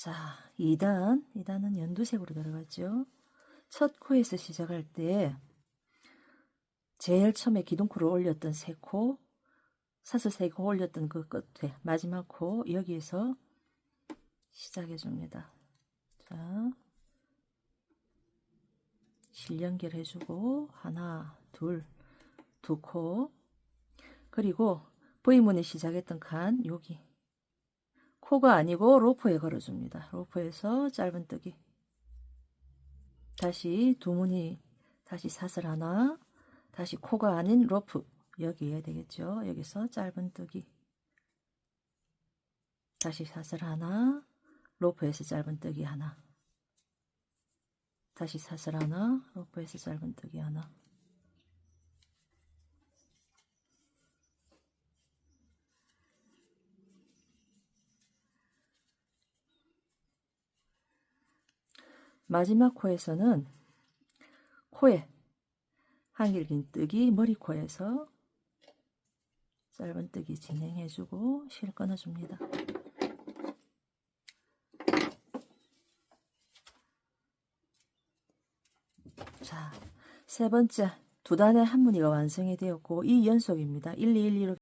자, 2단. 2단은 연두색으로 들어갔죠. 첫 코에서 시작할 때 제일 처음에 기둥코를 올렸던 세 코, 사슬 세 코 올렸던 그 끝에 마지막 코 여기에서 시작해 줍니다. 자, 실연결 해주고 하나, 둘, 두 코. 그리고 V문이 시작했던 칸 여기 코가 아니고 로프에 걸어줍니다. 로프에서 짧은뜨기. 다시 두 문이 다시 사슬 하나, 다시 코가 아닌 로프 여기에 되겠죠. 여기서 짧은뜨기. 다시 사슬 하나, 로프에서 짧은뜨기 하나. 다시 사슬 하나, 로프에서 짧은뜨기 하나. 마지막 코에서는 코에 한길긴 뜨기 머리코에서 짧은 뜨기 진행해주고 실 끊어줍니다. 자, 세 번째 두 단의 한 무늬가 완성이 되었고 이 연속입니다. 1, 2, 1, 2로